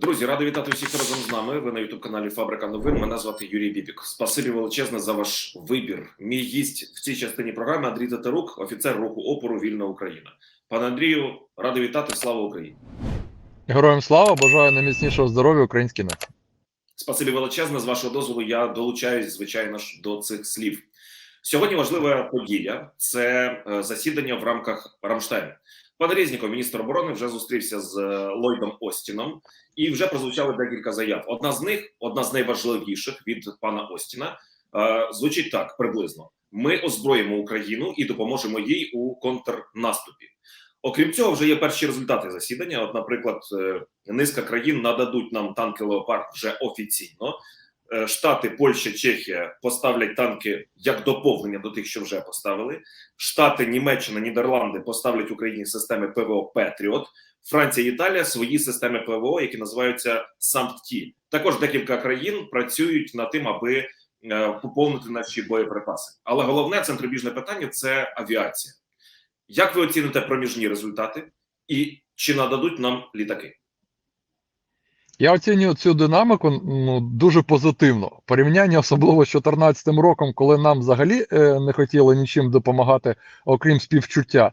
Друзі, радий вітати всіх разом з нами. Ви на youtube каналі Фабрика новин. Мене звати Юрій Бібік. Спасибі величезне за ваш вибір. Мій гість в цій частині програми Андрій Татарук, офіцер руху опору Вільна Україна. Пане Андрію, радий вітати. Слава Україні! Героям слава, бажаю найміцнішого здоров'я українській нації. Спасибі величезне. З вашого дозволу я долучаюсь, звичайно ж, до цих слів. Сьогодні важлива подія це е, засідання в рамках Рамштайну. Пан Резніков, міністр оборони, вже зустрівся з е, Ллойдом Остіном, і вже прозвучали декілька заяв. Одна з них, одна з найважливіших від пана Остіна, е, звучить так приблизно: ми озброїмо Україну і допоможемо їй у контрнаступі. Окрім цього, вже є перші результати засідання. От, наприклад, е, низка країн нададуть нам танки Леопард вже офіційно. Е, Штати, Польща, Чехія поставлять танки як доповнення до тих, що вже поставили. Штати, Німеччина, Нідерланди поставлять Україні системи ПВО Петріот. Франція Італія свої системи ПВО, які називаються САМПТІ. Також декілька країн працюють над тим, аби е, поповнити наші боєприпаси. Але головне центробіжне питання це авіація. Як ви оціните проміжні результати, і чи нададуть нам літаки? Я оцінюю цю динаміку ну, дуже позитивно. Порівняння особливо з 2014 роком, коли нам взагалі е, не хотіли нічим допомагати, окрім співчуття,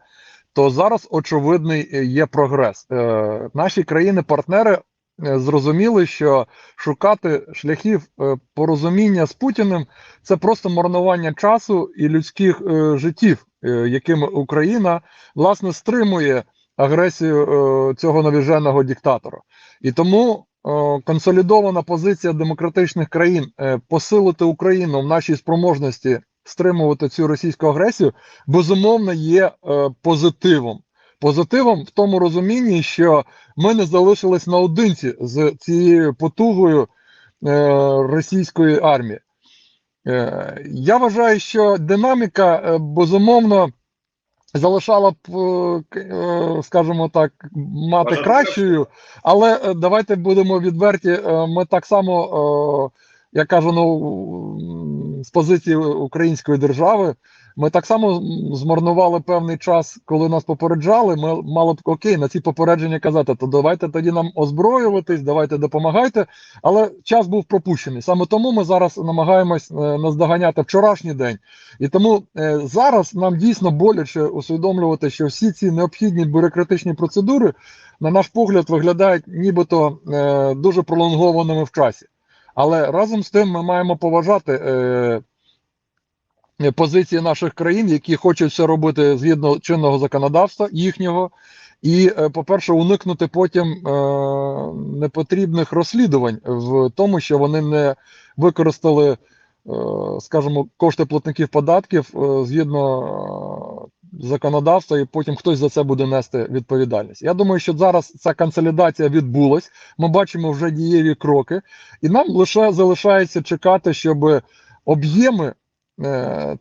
то зараз очевидний е, є прогрес. Е, наші країни-партнери зрозуміли, що шукати шляхів порозуміння з Путіним це просто марнування часу і людських життів, якими Україна власне стримує агресію цього навіженого диктатора. І тому консолідована позиція демократичних країн е, посилити Україну в нашій спроможності стримувати цю російську агресію, безумовно, є е, позитивом. Позитивом в тому розумінні, що ми не залишились наодинці з цією потугою е, російської армії. Е, я вважаю, що динаміка е, безумовно залишала б, е, е, скажімо так, мати кращою, але е, давайте будемо відверті. Ми так само, я кажу, ну з позиції української держави. Ми так само змарнували певний час, коли нас попереджали. Ми мали б окей на ці попередження казати, то давайте тоді нам озброюватись, давайте допомагайте. Але час був пропущений. Саме тому ми зараз намагаємось е, наздоганяти вчорашній день. І тому е, зараз нам дійсно боляче усвідомлювати, що всі ці необхідні бюрократичні процедури, на наш погляд, виглядають нібито е, дуже пролонгованими в часі. Але разом з тим ми маємо поважати позиції наших країн, які хочуть все робити згідно чинного законодавства їхнього. І, е, по-перше, уникнути потім е, непотрібних розслідувань в тому, що вони не використали, е, скажімо, кошти платників податків е, згідно е, законодавства, і потім хтось за це буде нести відповідальність. Я думаю, що зараз ця консолідація відбулась. Ми бачимо вже дієві кроки, і нам лише залишається чекати, щоб об'єми е,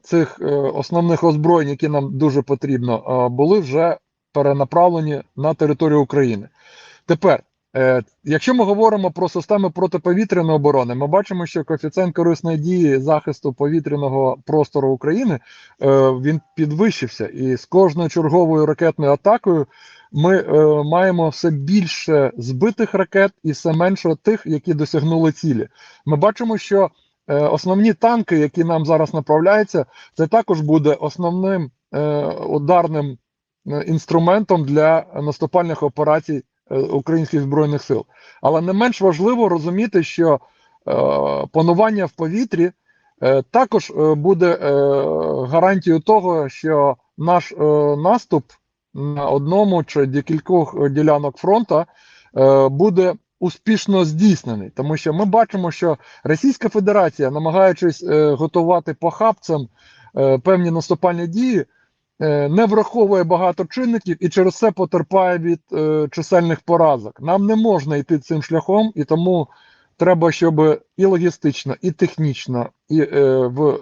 цих е, основних озброєнь, які нам дуже потрібно, е, були вже перенаправлені на територію України. Тепер, е, якщо ми говоримо про системи протиповітряної оборони, ми бачимо, що коефіцієнт корисної дії захисту повітряного простору України е, він підвищився, і з кожною черговою ракетною атакою ми е, маємо все більше збитих ракет і все менше тих, які досягнули цілі. Ми бачимо, що е, основні танки, які нам зараз направляються, це також буде основним е, ударним е, інструментом для наступальних операцій е, українських збройних сил. Але не менш важливо розуміти, що е, панування в повітрі е, також е, буде е, гарантією того, що наш е, наступ на одному чи декількох ділянок фронту е, буде успішно здійснений, тому що ми бачимо, що Російська Федерація, намагаючись е, готувати похабцям е, певні наступальні дії, е, не враховує багато чинників і через це потерпає від чисельних поразок. Нам не можна йти цим шляхом, і тому треба, щоб і логістично, і технічно, і в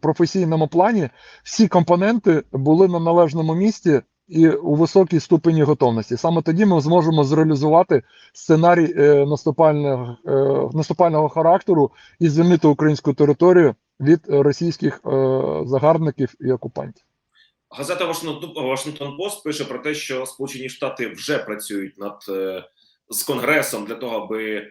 професійному плані всі компоненти були на належному місці і у високій ступені готовності. Саме тоді ми зможемо зреалізувати сценарій е, наступального, е, наступального характеру і звільнити українську територію від російських е, загарбників і окупантів. Газета Вашингтон Пост пише про те, що Сполучені Штати вже працюють над з конгресом для того, аби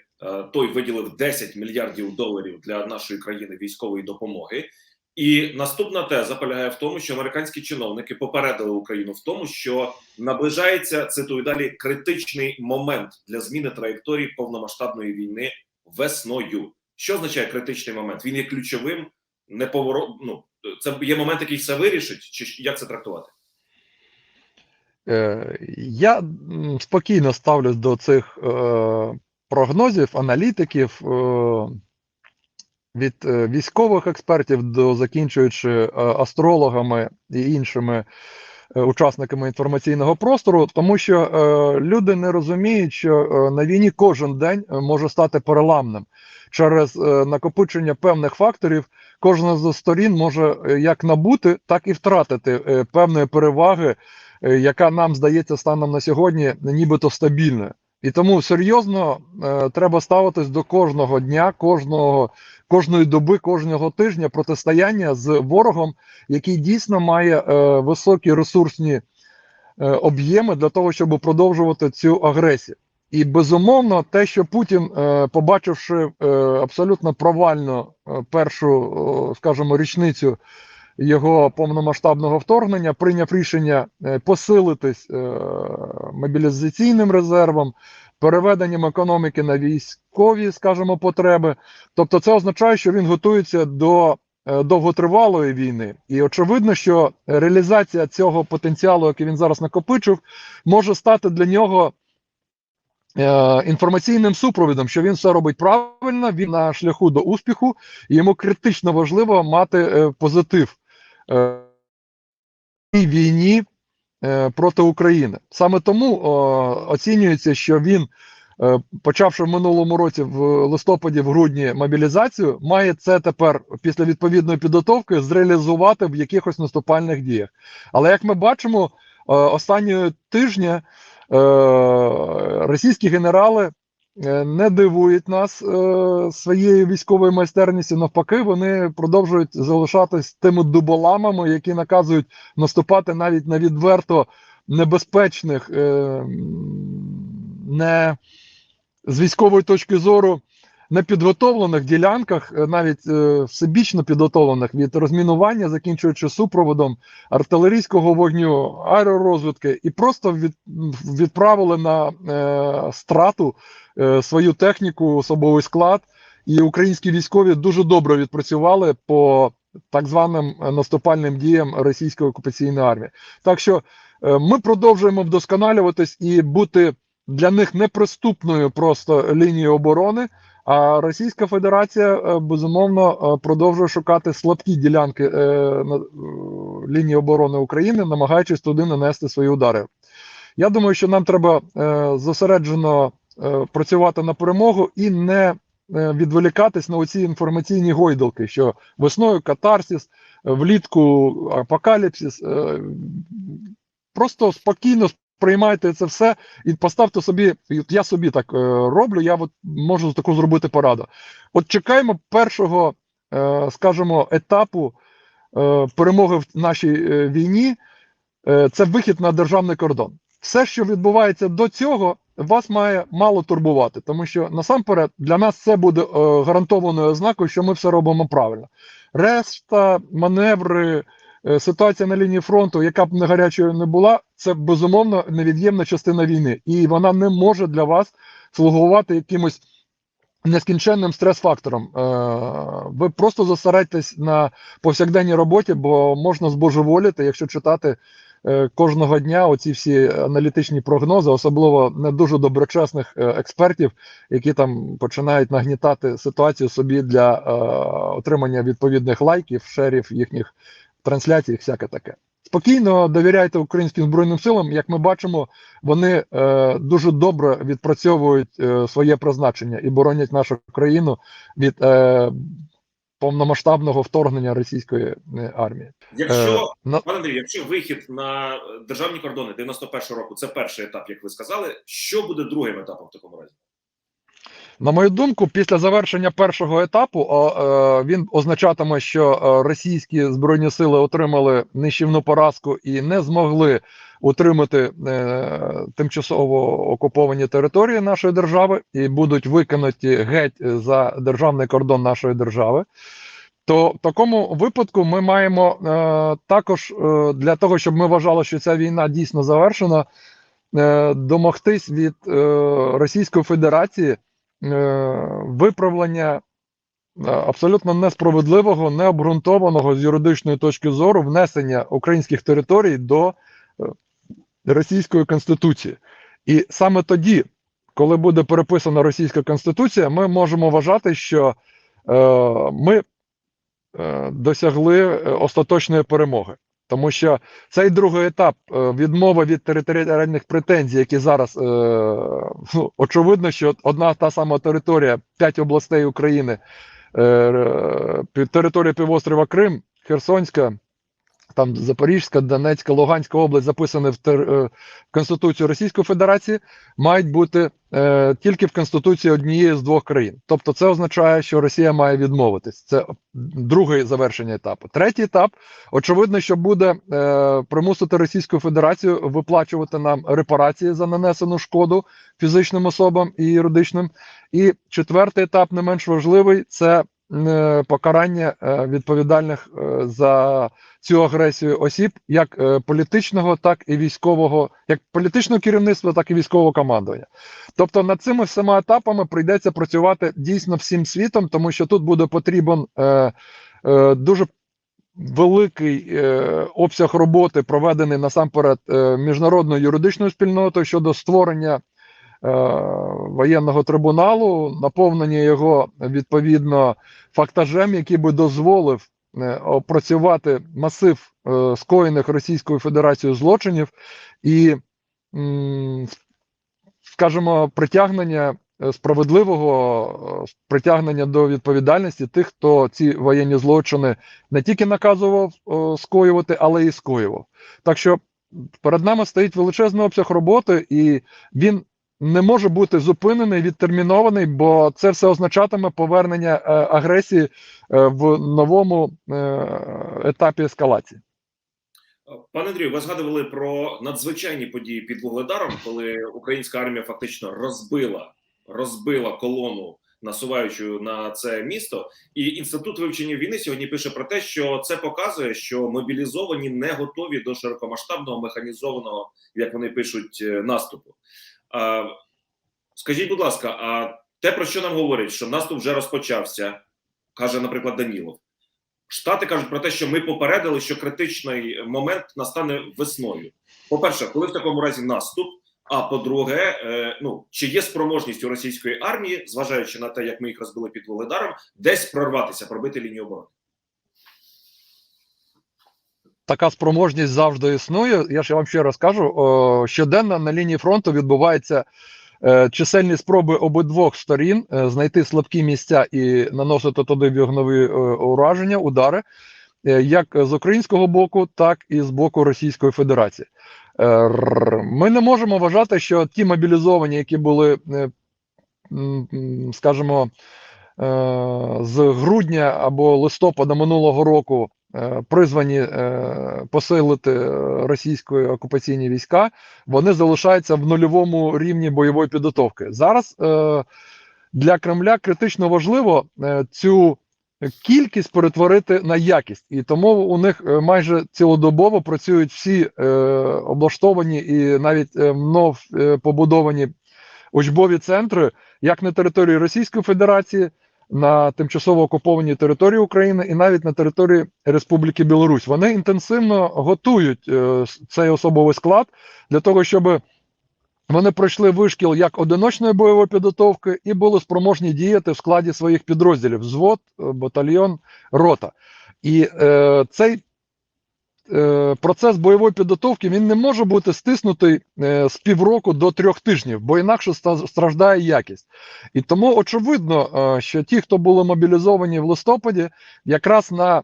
той виділив 10 мільярдів доларів для нашої країни військової допомоги. І наступна теза полягає в тому, що американські чиновники попередили Україну в тому, що наближається цитую далі критичний момент для зміни траєкторії повномасштабної війни весною. Що означає критичний момент? Він є ключовим, неповорот. Ну це є момент, який все вирішить, чи як це трактувати? Е, Я спокійно ставлюсь до цих е, прогнозів, аналітиків е, від е, військових експертів до закінчуючи е, астрологами і іншими е, учасниками інформаційного простору, тому що люди не розуміють, що на війні кожен день може стати переламним через накопичення певних факторів. Кожна з сторін може як набути, так і втратити певної переваги яка нам здається станом на сьогодні нібито стабільною. І тому серйозно е, треба ставитись до кожного дня, кожного, кожної доби, кожного тижня протистояння з ворогом, який дійсно має е, високі ресурсні е, об'єми для того, щоб продовжувати цю агресію. І безумовно, те, що Путін, е, побачивши е, абсолютно провальну е, першу, е, скажімо, річницю його повномасштабного вторгнення прийняв рішення е, посилитись е, мобілізаційним резервом, переведенням економіки на військові, скажімо, потреби. Тобто, це означає, що він готується до е, довготривалої війни, і очевидно, що реалізація цього потенціалу, який він зараз накопичив, може стати для нього. Інформаційним супровідом, що він все робить правильно, він на шляху до успіху, і йому критично важливо мати позитив цій війні е, проти України. Саме тому оцінюється, що він, е, почавши в минулому році в листопаді, в грудні мобілізацію, має це тепер після відповідної підготовки зреалізувати в якихось наступальних діях. Але як ми бачимо, е, останнього тижня е, російські генерали. Е, Не дивують нас е, своєю військовою майстерністю. Навпаки, вони продовжують залишатись тими дуболамами, які наказують наступати навіть на відверто небезпечних, е, не з військової точки зору непідготовлених ділянках, е, навіть е, всебічно підготовлених від розмінування, закінчуючи супроводом артилерійського вогню, аеророзвідки, і просто від, відправили на е, страту свою техніку, особовий склад. І українські військові дуже добре відпрацювали по так званим е, наступальним діям російської окупаційної армії. Так що е, ми продовжуємо вдосконалюватись і бути для них неприступною просто лінією оборони. А Російська Федерація е, безумовно е, продовжує шукати слабкі ділянки е, на е, лінії оборони України, намагаючись туди нанести свої удари. Я думаю, що нам треба е, зосереджено е, працювати на перемогу і не е, відволікатись на оці інформаційні гойдалки, що весною катарсис, е, влітку апокаліпсис. Е, просто спокійно приймайте це все і поставте собі. Я собі так е, роблю. Я от можу таку зробити пораду. От чекаємо першого, е, скажімо, етапу е, перемоги в нашій е, війні. Е, це вихід на державний кордон. Все, що відбувається до цього, вас має мало турбувати, тому що насамперед для нас це буде е, гарантованою ознакою, що ми все робимо правильно. Решта, маневри, е, ситуація на лінії фронту, яка б не гарячою не була, це безумовно невід'ємна частина війни, і вона не може для вас слугувати якимось нескінченним стрес-фактором. Е, ви просто зосередьтесь на повсякденній роботі, бо можна збожеволіти, якщо читати кожного дня оці всі аналітичні прогнози, особливо не дуже доброчесних е, експертів, які там починають нагнітати ситуацію собі для е, отримання відповідних лайків, шерів їхніх трансляцій, всяке таке. Спокійно довіряйте українським збройним силам. Як ми бачимо, вони е, дуже добре відпрацьовують е, своє призначення і боронять нашу країну від е, повномасштабного вторгнення російської е, армії. Якщо Е, на- пане Андрію, якщо вихід на е, державні кордони 91-го року, це перший етап, як ви сказали. Що буде другим етапом в такому разі? На мою думку, після завершення першого етапу він означатиме, що російські збройні сили отримали нищівну поразку і не змогли утримати е, тимчасово окуповані території нашої держави і будуть викинуті геть за державний кордон нашої держави. То в такому випадку ми маємо е, також е, для того, щоб ми вважали, що ця війна дійсно завершена, е, домогтись від е, Російської Федерації е, виправлення е, абсолютно несправедливого, необґрунтованого з юридичної точки зору внесення українських територій до е, Російської Конституції. І саме тоді, коли буде переписана Російська Конституція, ми можемо вважати, що е, ми е, досягли е, остаточної перемоги. Тому що цей другий етап е, відмова від територіальних претензій, які зараз е, ну, очевидно, що одна та сама територія, п'ять областей України, е, територія півострова Крим, Херсонська, там Запорізька, Донецька, Луганська область записані в, тер- е, в Конституцію Російської Федерації, мають бути е, тільки в Конституції однієї з двох країн. Тобто, це означає, що Росія має відмовитись. Це другий завершення етапу. Третій етап, очевидно, що буде е, примусити Російську Федерацію виплачувати нам репарації за нанесену шкоду фізичним особам і юридичним. І четвертий етап, не менш важливий, це покарання е, відповідальних е, за цю агресію осіб, як е, політичного, так і військового, як політичного керівництва, так і військового командування. Тобто над цими всіма етапами прийдеться працювати дійсно всім світом, тому що тут буде потрібен е, е, дуже великий е, обсяг роботи, проведений насамперед е, міжнародною юридичною спільнотою щодо створення е, воєнного трибуналу, наповнення його відповідно фактажем, який би дозволив е, опрацювати масив е, скоєних Російською Федерацією злочинів і, скажімо, притягнення е, справедливого е, притягнення до відповідальності тих, хто ці воєнні злочини не тільки наказував е, скоювати, але і скоював. Так що перед нами стоїть величезний обсяг роботи, і він не може бути зупинений, відтермінований, бо це все означатиме повернення е, агресії е, в новому е, етапі ескалації. Пане Андрію, ви згадували про надзвичайні події під Вугледаром, коли українська армія фактично розбила розбила колону, насуваючу на це місто. І інститут вивчення війни сьогодні пише про те, що це показує, що мобілізовані не готові до широкомасштабного механізованого, як вони пишуть, наступу. Скажіть, будь ласка, а те, про що нам говорять, що наступ вже розпочався, каже, наприклад, Данілов. Штати кажуть про те, що ми попередили, що критичний момент настане весною. По-перше, коли в такому разі наступ. А по-друге, е, ну чи є спроможність у російської армії, зважаючи на те, як ми їх розбили під Володаром, десь прорватися, пробити лінію оборони? Така спроможність завжди існує. Я ж вам ще раз кажу: щоденно на лінії фронту відбуваються е, чисельні спроби обидвох сторін е, знайти слабкі місця і наносити туди вогнові е, ураження, удари, як з українського боку, так і з боку Російської Федерації. Ми не можемо вважати, що ті мобілізовані, які були, е, скажімо, з грудня або листопада минулого року призвані е, посилити е, російські окупаційні війська, вони залишаються в нульовому рівні бойової підготовки. Зараз е, для Кремля критично важливо е, цю кількість перетворити на якість, і тому у них е, майже цілодобово працюють всі е, облаштовані і навіть е, мнов е, побудовані учбові центри, як на території Російської Федерації, на тимчасово окупованій території України і навіть на території Республіки Білорусь. Вони інтенсивно готують е, цей особовий склад для того, щоб вони пройшли вишкіл як одиночної бойової підготовки і були спроможні діяти в складі своїх підрозділів: взвод, е, батальйон, рота. І е, цей процес бойової підготовки він не може бути стиснутий е, з півроку до трьох тижнів, бо інакше страждає якість. І тому очевидно, е, що ті, хто були мобілізовані в листопаді, якраз на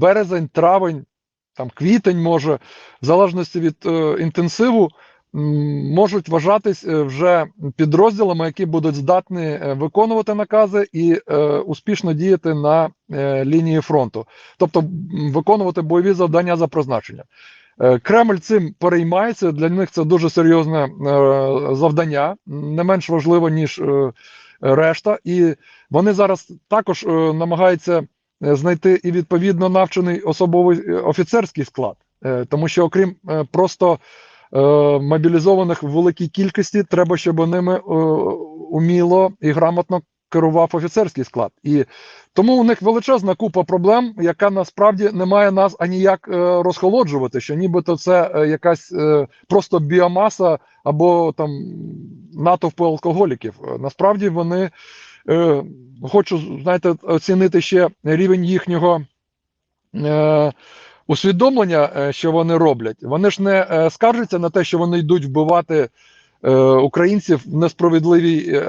березень, травень, там квітень, може, в залежності від е, інтенсиву, можуть вважатись е, вже підрозділами, які будуть здатні е, виконувати накази і е, успішно діяти на лінії фронту, тобто виконувати бойові завдання за призначенням. Кремль цим переймається. Для них це дуже серйозне завдання, не менш важливо, ніж решта. І вони зараз також намагаються знайти і відповідно навчений особовий офіцерський склад, тому що, окрім просто мобілізованих в великій кількості, треба, щоб ними е, уміло і грамотно керував офіцерський склад. І тому у них величезна купа проблем, яка насправді не має нас аніяк е, розхолоджувати, що нібито це е, якась е, просто біомаса або там натовпи алкоголіків. Е, Насправді вони е, хочу знаєте, оцінити ще рівень їхнього. Е, Усвідомлення, е, що вони роблять, вони ж не е, скаржаться на те, що вони йдуть вбивати українців в несправедливій е,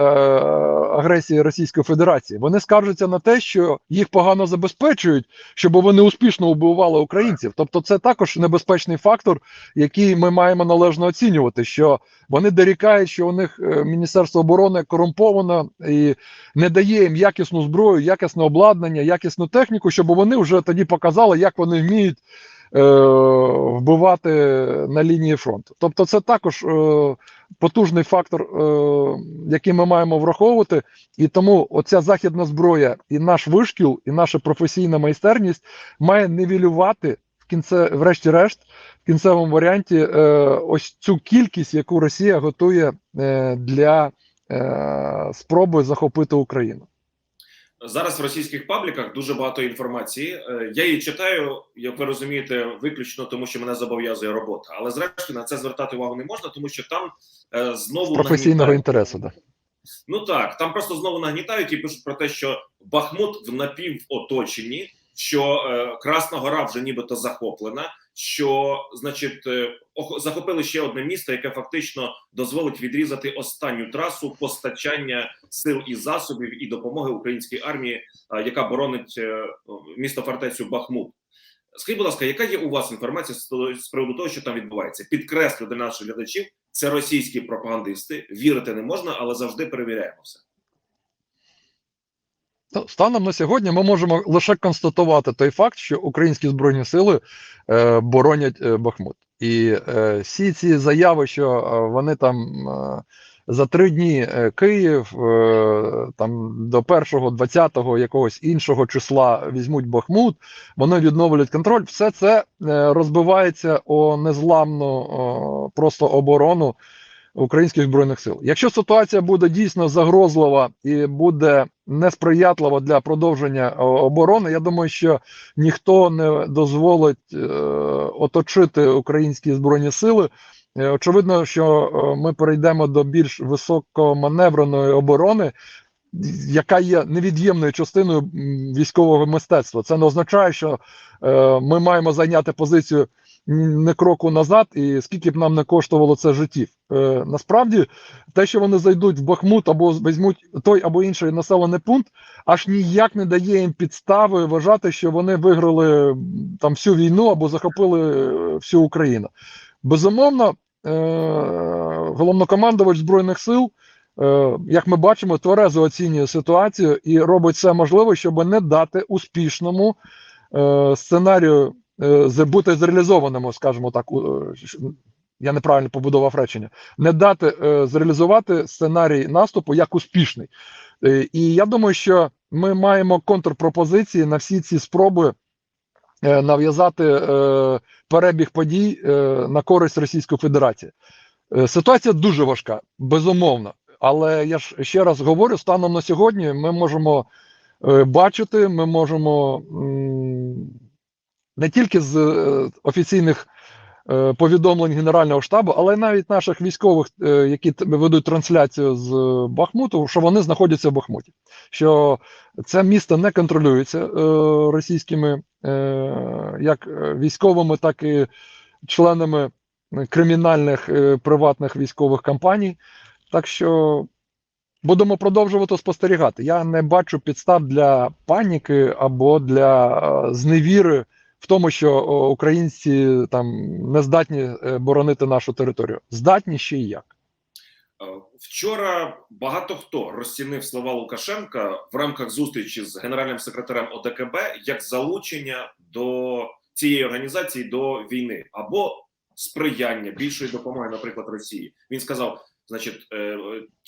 агресії Російської Федерації. Вони скаржаться на те, що їх погано забезпечують, щоб вони успішно вбивали українців. Тобто, це також небезпечний фактор, який ми маємо належно оцінювати. Що вони дорікають, що у них е, Міністерство оборони корумповано і не дає їм якісну зброю, якісне обладнання, якісну техніку, щоб вони вже тоді показали, як вони вміють е, вбивати на лінії фронту. Тобто, це також е, потужний фактор, е, який ми маємо враховувати. І тому оця західна зброя, і наш вишкіл, і наша професійна майстерність має нівелювати в кінце, врешті-решт, в кінцевому варіанті, е, ось цю кількість, яку Росія готує е, для е, спроби захопити Україну. Зараз в російських пабліках дуже багато інформації. Е, Я її читаю, як ви розумієте, виключно тому, що мене зобов'язує робота. Але зрештою на це звертати увагу не можна, тому що там е, знову Професійного нагнітають. інтересу, да. Ну так, там просто знову нагнітають і пишуть про те, що Бахмут в напівоточенні, що е, Красна Гора вже нібито захоплена. Що значить е, захопили ще одне місто, яке фактично дозволить відрізати останню трасу постачання сил і засобів і допомоги українській армії, е, яка боронить е, місто фортецю Бахмут. Скажіть, будь ласка, яка є у вас інформація з приводу того, що там відбувається? Підкреслю для наших глядачів, це російські пропагандисти. Вірити не можна, але завжди перевіряємо все. Станом на сьогодні ми можемо лише констатувати той факт, що українські збройні сили е, боронять е, Бахмут. І е, всі ці заяви, що е, вони там е, за три дні е, Київ е, там до першого, 20-го якогось іншого числа візьмуть Бахмут, вони відновлять контроль. Все це е, розбивається о незламну о, просто оборону українських збройних сил. Якщо ситуація буде дійсно загрозлива і буде несприятлива для продовження оборони, я думаю, що ніхто не дозволить е, оточити українські збройні сили. Е, Очевидно, що е, ми перейдемо до більш високоманевреної оборони, яка є невід'ємною частиною військового мистецтва. Це не означає, що е, ми маємо зайняти позицію не кроку назад, і скільки б нам не коштувало це життів. Е, насправді, те, що вони зайдуть в Бахмут або візьмуть той або інший населений пункт, аж ніяк не дає їм підстави вважати, що вони виграли там всю війну або захопили е, всю Україну. Безумовно, е, головнокомандувач збройних сил. Е, як ми бачимо, тверезо оцінює ситуацію і робить все можливе, щоб не дати успішному е, сценарію бути зреалізованому, скажімо так, е, я неправильно побудував речення, не дати е, зреалізувати сценарій наступу як успішний. Е, і я думаю, що ми маємо контрпропозиції на всі ці спроби е, нав'язати е, перебіг подій е, на користь Російської Федерації. Е, Ситуація дуже важка, безумовно. Але я ж ще раз говорю: станом на сьогодні ми можемо е, бачити, ми можемо не тільки з е, офіційних е, повідомлень Генерального штабу, але й навіть наших військових, е, які ведуть трансляцію з Бахмуту, що вони знаходяться в Бахмуті. Що це місто не контролюється російськими як військовими, так і членами кримінальних приватних військових компаній. Так що будемо продовжувати спостерігати. Я не бачу підстав для паніки або для зневіри в тому, що українці там не здатні е, боронити нашу територію. Здатні ще і як. Е, Вчора багато хто розцінив слова Лукашенка в рамках зустрічі з генеральним секретарем ОДКБ як залучення до цієї організації до війни або сприяння більшої допомоги, наприклад, Росії. Він сказав: значить, е,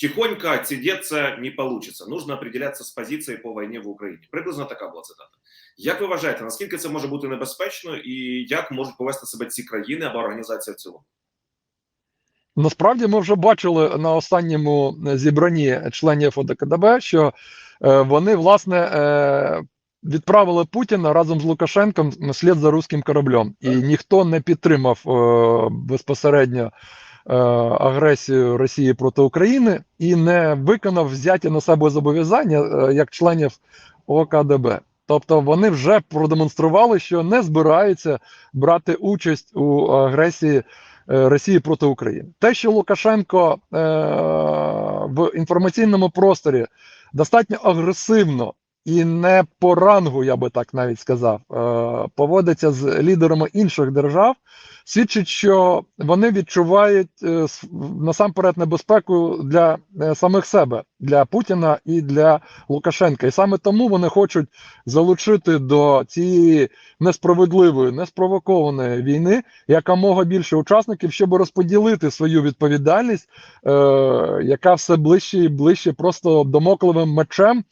тихонько отсидеться не получится. Нужно определяться з позиції по війні в Україні. Приблизно така була цитата. Як ви вважаєте, наскільки це може бути небезпечно, і як можуть повести себе ці країни або організація в цілому? Насправді ми вже бачили на останньому зібранні членів ОДКДБ, що е, вони власне е, відправили Путіна разом з Лукашенком слід за руським кораблем, і ніхто не підтримав е, безпосередньо е, агресію Росії проти України і не виконав взяті на себе зобов'язання е, як членів ОКДБ. Тобто вони вже продемонстрували, що не збираються брати участь у агресії е, Росії проти України. Те, що Лукашенко е, в інформаційному просторі достатньо агресивно і не по рангу, я би так навіть сказав, е, поводиться з лідерами інших держав, свідчить, що вони відчувають е, насамперед небезпеку для е, самих себе, для Путіна і для Лукашенка. І саме тому вони хочуть залучити до цієї несправедливої, неспровокованої війни якомога більше учасників, щоб розподілити свою відповідальність, яка все ближче і ближче просто домокливим мечем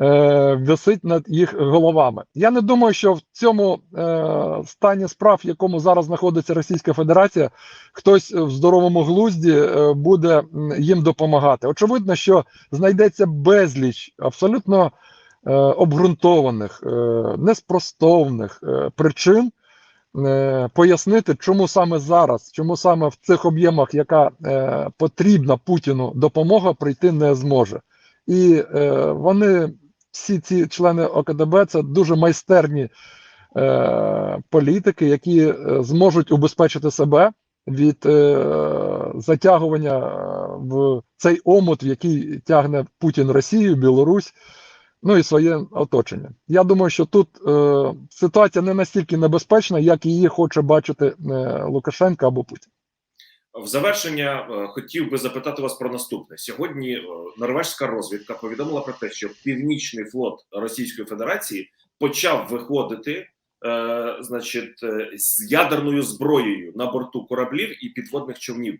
е, висить над їх головами. Я не думаю, що в цьому е, стані справ, в якому зараз знаходиться Російська Федерація, хтось в здоровому глузді е, буде їм допомагати. Очевидно, що знайдеться безліч абсолютно е, обґрунтованих, е, неспростовних е, причин. е, Пояснити, чому саме зараз, чому саме в цих об'ємах, яка е, потрібна Путіну допомога, прийти не зможе. І е, вони, всі ці члени ОКДБ, це дуже майстерні е, політики, які е, зможуть убезпечити себе від е, затягування е, в цей омут, в який тягне Путін Росію, Білорусь, ну і своє оточення. Я думаю, що тут е, ситуація не настільки небезпечна, як її хоче бачити е, Лукашенко або Путін. В завершення е, хотів би запитати вас про наступне. Сьогодні е, норвежська розвідка повідомила про те, що Північний флот Російської Федерації почав виходити, е, значить, з ядерною зброєю на борту кораблів і підводних човнів.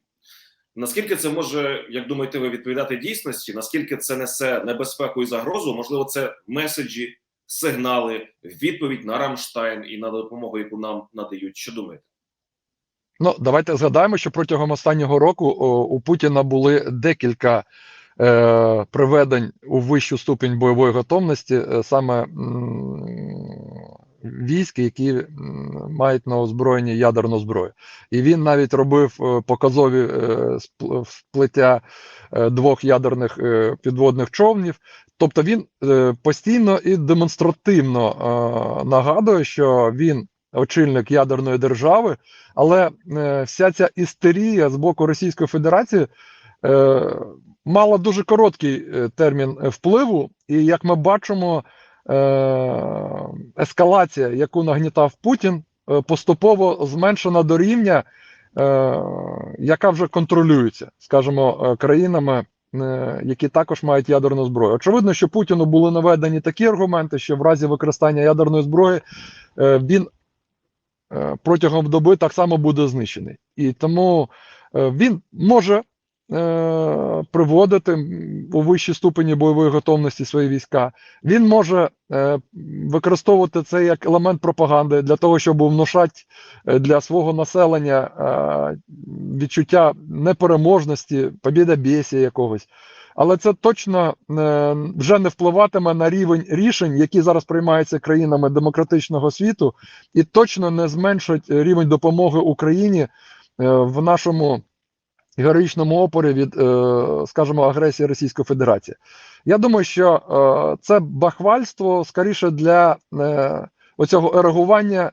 Наскільки це може, як думаєте, ви відповідати дійсності? Наскільки це несе небезпеку і загрозу? Можливо, це меседжі, сигнали, відповідь на Рамштайн і на допомогу, яку нам надають. Що думаєте? Ну, давайте згадаємо, що протягом останнього року у Путіна були декілька е, приведень у вищу ступінь бойової готовності, е, саме військ, які мають на озброєнні ядерну зброю. І він навіть робив е, показові е, спл- вплиття е, двох ядерних підводних човнів. Тобто він постійно і демонстративно нагадує, що він очільник ядерної держави. Але е, вся ця істерія з боку Російської Федерації е, мала дуже короткий е, термін впливу, і як ми бачимо, ескалація, яку нагнітав Путін, поступово зменшена до рівня, яка вже контролюється, скажімо, країнами. Які також мають ядерну зброю. Очевидно, що Путіну були наведені такі аргументи, що в разі використання ядерної зброї він протягом доби так само буде знищений. І тому е, він може е, приводити у вищі ступені бойової готовності свої війська. Він може е, використовувати це як елемент пропаганди для того, щоб внушати е, для свого населення е, відчуття непереможності, побєдобєсія якогось. Але це точно е, вже не впливатиме на рівень рішень, які зараз приймаються країнами демократичного світу, і точно не зменшить рівень допомоги Україні е, в нашому героїчному опорі від, е, скажімо, агресії Російської Федерації. Я думаю, що це бахвальство скоріше для оцього ерегування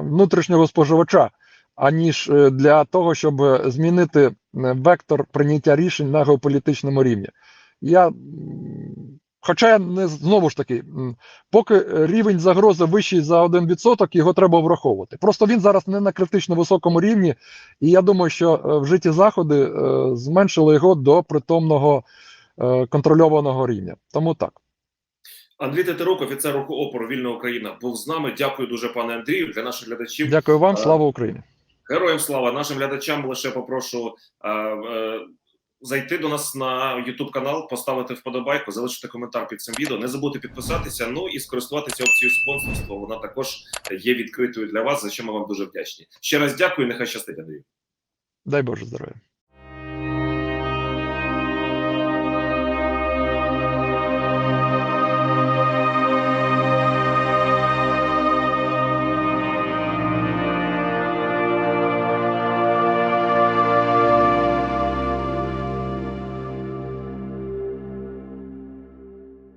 внутрішнього споживача, аніж е, для того, щоб змінити е, вектор прийняття рішень на геополітичному рівні. Я, хоча я не знову ж таки, поки рівень загрози вищий за 1%, його треба враховувати. Просто він зараз не на критично високому рівні, і я думаю, що е, вжиті заходи е, зменшили його до притомного е, контрольованого рівня. Тому так. Андрій Тетерук, офіцер руху опору Вільна Україна, був з нами. Дякую дуже, пане Андрію. Для наших глядачів Дякую вам, Е, слава Україні. Героям слава нашим глядачам лише попрошу е, е, зайти до нас на YouTube канал, поставити вподобайку, залишити коментар під цим відео. Не забудьте підписатися. Ну і скористуватися опцією спонсорства. Вона також є відкритою для вас. За що ми вам дуже вдячні. Ще раз дякую. Нехай щастить Андрію. Дай Боже здоров'я.